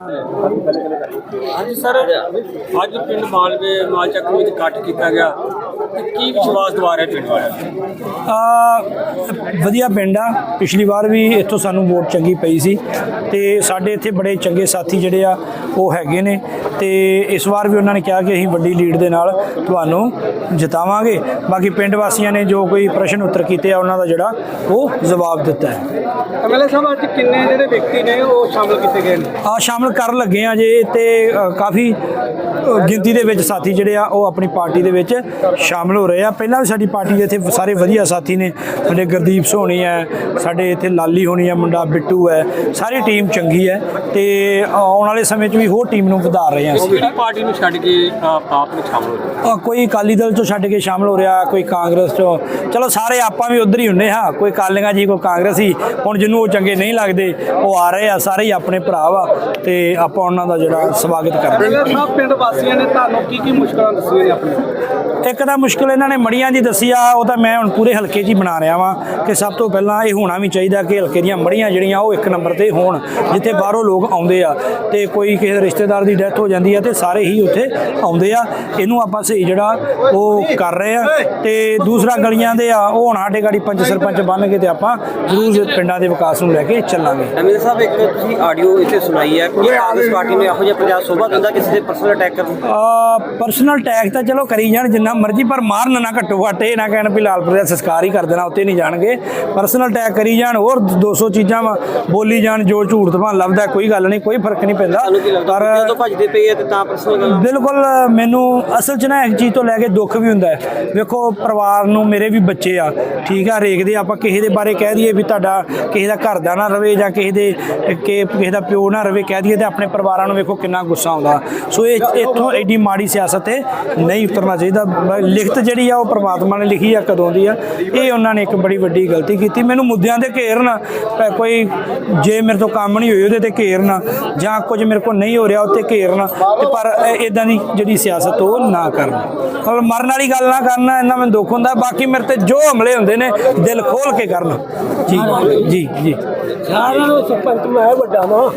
ਹਾਂਜੀ ਸਰ, ਅੱਜ ਪਿੰਡ ਮਾਲਵੇ ਮਾਲਚੱਕ ਵਿੱਚ ਇਕੱਠ ਕੀਤਾ ਗਿਆ। ਤੇ ਕੀ ਵਿਸ਼ਵਾਸ ਦਵਾ ਰਿਹਾ ਪਿੰਡ ਵਾਲਿਆਂ ਆ ਵਧੀਆ ਪਿੰਡ ਆ। ਪਿਛਲੀ ਵਾਰ ਵੀ ਇੱਥੋਂ ਸਾਨੂੰ ਵੋਟ ਚੰਗੀ ਪਈ ਸੀ। ਤੇ ਸਾਡੇ ਇੱਥੇ ਬੜੇ ਚੰਗੇ ਸਾਥੀ ਜਿਹੜੇ ਆ ਉਹ ਹੈਗੇ ਨੇ ਤੇ ਇਸ ਵਾਰ ਵੀ ਉਹਨਾਂ ਨੇ ਕਿਹਾ ਕਿ ਅਸੀਂ ਵੱਡੀ ਲੀਡ ਦੇ ਨਾਲ ਤੁਹਾਨੂੰ ਜਿਤਾਵਾਂਗੇ। ਬਾਕੀ ਪਿੰਡ ਵਾਸੀਆਂ ਨੇ ਜੋ ਕੋਈ ਪ੍ਰਸ਼ਨ ਉੱਤਰ ਕੀਤੇ ਆ ਉਹਨਾਂ ਦਾ ਜਿਹੜਾ ਉਹ ਜਵਾਬ ਦਿੱਤਾ ਹੈ। ਐਮਐਲਏ ਸਾਹਿਬ ਅੱਜ ਕਿੰਨੇ ਜਿਹੜੇ ਵਿਅਕਤੀ ਨੇ ਉਹ ਸ਼ਾਮਲ ਕੀਤੇ ਗਏ ਨੇ? ਆ ਸ਼ਾਮਲ ਕਰਨ ਲੱਗੇ ਆ ਜੇ ਤੇ ਕਾਫੀ ਗਿਣਤੀ ਦੇ ਵਿੱਚ ਸਾਥੀ ਜਿਹੜੇ ਆ ਉਹ ਆਪਣੀ ਪਾਰਟੀ ਦੇ ਵਿੱਚ ਸ਼ਾਮਲ ਹੋ ਰਹੇ ਆ। ਪਹਿਲਾਂ ਵੀ ਸਾਡੀ ਪਾਰਟੀ ਦੇ ਇੱਥੇ ਸਾਰੇ ਵਧੀਆ ਸਾਥੀ ਨੇ। ਸਾਡੇ ਗੁਰਦੀਪ ਸੋਹਣੀ ਹੈ ਸਾਡੇ ਇੱਥੇ ਲਾਲੀ ਹੋਣੀ ਹੈ ਮੁੰਡਾ ਬਿੱਟੂ ਹੈ ਸਾਰੀ ਟੀਮ ਚੰਗੀ ਹੈ। ਤੇ ਆਉਣ ਵਾਲੇ ਸਮੇਂ 'ਚ ਵੀ ਹੋਰ ਟੀਮ ਨੂੰ ਵਧਾ ਰਹੇ ਆ ਅਸੀਂ। ਕਿਹੜੀ ਪਾਰਟੀ ਨੂੰ ਛੱਡ ਕੇ ਆਪ ਨੂੰ ਸ਼ਾਮਲ ਹੋ ਰਹੇ ਕੋਈ ਅਕਾਲੀ ਦਲ ਤੋਂ ਛੱਡ ਕੇ ਸ਼ਾਮਲ ਹੋ ਰਿਹਾ ਕੋਈ ਕਾਂਗਰਸ ਤੋਂ ਚਲੋ ਸਾਰੇ ਆਪਾਂ ਵੀ ਉਧਰ ਹੀ ਹੁੰਨੇ ਹਾਂ। ਕੋਈ ਕਾਲੀਆਂ ਜੀ ਕੋਈ ਕਾਂਗਰਸੀ। ਹੁਣ ਜਿਹਨੂੰ ਉਹ ਚੰਗੇ ਨਹੀਂ ਲੱਗਦੇ ਉਹ ਆ ਰਹੇ ਆ ਸਾਰੇ ਹੀ ਆਪਣੇ ਭਰਾ ਵਾ। ਤੇ ਆਪਾਂ ਉਹਨਾਂ ਦਾ ਜਿਹੜਾ ਸਵਾਗਤ ਕਰਦੇ ਹਾਂ। ਸਾਹਿਬ ਪਿੰਡ ਵਾਸੀਆਂ ਨੇ ਤੁਹਾਨੂੰ ਕੀ ਕੀ ਮੁਸ਼ਕਲਾਂ ਦੱਸੀਆਂ ਨੇ ਆਪਣੇ ਇੱਕ ਤਾਂ ਮੁਸ਼ਕਲ ਇਹਨਾਂ ਨੇ ਮੜੀਆਂ ਦੀ ਦੱਸੀ ਆ ਉਹ ਤਾਂ ਮੈਂ ਹੁਣ ਪੂਰੇ ਹਲਕੇ 'ਚ ਹੀ ਬਣਾ ਰਿਹਾ ਵਾਂ ਕਿ ਸਭ ਤੋਂ ਪਹਿਲਾਂ ਇਹ ਹੋਣਾ ਵੀ ਚਾਹੀਦਾ ਕਿ ਹਲਕੇ ਦੀਆਂ ਮੜੀਆਂ ਜਿਹੜੀਆਂ ਉਹ ਇੱਕ ਨੰਬਰ ਤੇ ਹੋਣ ਜਿੱਥੇ ਬਾਹਰੋਂ ਲੋਕ ਆਉਂਦੇ ਆ। ਤੇ ਕੋਈ ਕਿਸੇ ਰਿਸ਼ਤੇਦਾਰ ਦੀ ਡੈਥ ਹੋ ਜਾਂਦੀ ਆ ਤੇ ਸਾਰੇ ਹੀ ਉੱਥੇ ਆਉਂਦੇ ਆ। ਇਹਨੂੰ ਆਪਾਂ ਸਹੀ ਜਿਹੜਾ ਉਹ ਕਰ ਰਹੇ ਆ ਤੇ ਦੂਸਰਾ ਗਲੀਆਂ ਦੇ ਆ ਉਹ ਹੁਣ ਸਾਡੇ ਗਾੜੀ ਪੰਚ ਸਰਪੰਚ ਬਣ ਕੇ ਤੇ ਆਪਾਂ ਜ਼ਰੂਰ ਪਿੰਡਾਂ ਦੇ ਵਿਕਾਸ ਨੂੰ ਲੈ ਕੇ ਚੱਲਾਂਗੇ। ਐਮਐਲਏ ਸਾਹਿਬ ਇੱਕ ਤੁਸੀਂ ਆਡੀਓ ਇੱਥੇ ਸੁਣਾਈ ਹੈ। ਕਿ ਕਾਂਗਰਸ ਪਾਰਟੀ ਨੂੰ ਇਹੋ ਜਿਹਾ ਪੰਜਾਬ ਸੋਭਾ ਦਿੰਦਾ ਕਿਸੇ ਦੇ ਪਰਸਨਲ ਅਟੈਕ ਕਰਨ ਪਰਸਨਲ ਟੈਗ ਤਾਂ ਚਲੋ ਕਰੀ ਜਾਣ ਜਿੰਨਾ ਮਰਜ਼ੀ ਪਰ ਮਾਰਨ ਨਾ ਘੱਟੋ ਘੱਟ ਇਹ ਨਾ ਕਹਿਣ ਵੀ ਲਾਲਪੁਰ ਦਾ ਸੰਸਕਾਰ ਹੀ ਕਰ ਦੇਣਾ ਉੱਤੇ ਨਹੀਂ ਜਾਣਗੇ। ਪਰਸਨਲ ਟੈਗ ਕਰੀ ਜਾਣ ਹੋਰ 200 ਚੀਜ਼ਾਂ ਵਾ ਬੋਲੀ ਜਾਣ ਜੋ ਝੂਠ ਤਮਾਂ ਲੱਭਦਾ ਕੋਈ ਗੱਲ ਨਹੀਂ ਕੋਈ ਫ਼ਰਕ ਨਹੀਂ ਪੈਂਦਾ। ਲੱਗਦਾ ਪਰ ਜਦੋਂ ਭੱਜਦੇ ਪਏ ਆ ਤੇ ਤਾਂ ਪਰਸਨਲ ਗੱਲ ਬਿਲਕੁਲ ਮੈਨੂੰ ਅਸਲ 'ਚ ਨਾ ਇੱਕ ਚੀਜ਼ ਤੋਂ ਲੈ ਕੇ ਦੁੱਖ ਵੀ ਹੁੰਦਾ ਹੈ। ਵੇਖੋ ਪਰਿਵਾਰ ਨੂੰ ਮੇਰੇ ਵੀ ਬੱਚੇ ਆ ਠੀਕ ਆ ਰੇਖਦੇ ਆਪਾਂ ਕਿਸੇ ਦੇ ਬਾਰੇ ਕਹਿ ਦਈਏ ਵੀ ਤੁਹਾਡਾ ਕਿਸੇ ਦਾ ਘਰ ਦਾ ਨਾ ਰਵੇ ਜਾਂ ਕਿਸੇ ਦੇ ਕਿ ਕਿਸੇ ਦਾ ਪਿਓ ਨਾ ਰਵੇ ਕਹਿ ਦਈਏ ਤੇ ਆਪਣੇ ਪਰਿਵਾਰਾਂ ਨੂੰ ਵੇਖੋ ਕਿੰਨਾ ਗੁੱਸਾ ਆਉਂਦਾ। ਸੋ ਇਹ ਇੱਥੋਂ ਐਡੀ ਮਾੜੀ ਸਿਆਸਤ ਤੇ ਨਹੀਂ ਉਤਰਨਾ ਚਾਹੀਦਾ। ਲਿਖਤ ਜਿਹੜੀ ਆ ਉਹ ਪ੍ਰਮਾਤਮਾ ਨੇ ਲਿਖੀ ਆ ਕਦੋਂ ਦੀ ਆ ਇਹ ਉਹਨਾਂ ਨੇ ਇੱਕ ਬੜੀ ਵੱਡੀ ਗਲਤੀ ਕੀਤੀ। ਮੈਨੂੰ ਮੁੱਦਿਆਂ ਦੇ ਘੇਰਨ ਕੋਈ ਜੇ ਮੇਰੇ ਤੋਂ ਕੰਮ ਨਹੀਂ ਹੋਈ ਉਹਦੇ ਤੇ ਘੇਰਨ ਜਾਂ ਕੁਝ ਮੇਰੇ ਕੋਲ ਨਹੀਂ ਹੋ ਰਿਹਾ ਉੱਤੇ ਘੇਰਨ ਤੇ ਪਰ ਇਦਾਂ ਦੀ ਜਿਹੜੀ ਸਿਆਸਤ ਉਹ ਨਾ ਕਰਨ। ਮਤਲਬ ਮਰਨ ਵਾਲੀ ਗੱਲ ਨਾ ਕਰਨਾ ਇਹਨਾਂ ਮੈਨੂੰ ਦੁੱਖ ਹੁੰਦਾ। ਬਾਕੀ ਮੇਰੇ ਤੇ ਜੋ ਹਮਲੇ ਹੁੰਦੇ ਨੇ, ਦਿਲ ਖੋਲ ਕੇ ਕਰਨ। ਜੀ ਜੀ ਜੀ। ਸਾਰਿਆਂ ਨੂੰ ਸਰਪੰਚ ਮੈਂ ਵੱਡਾ ਨਾ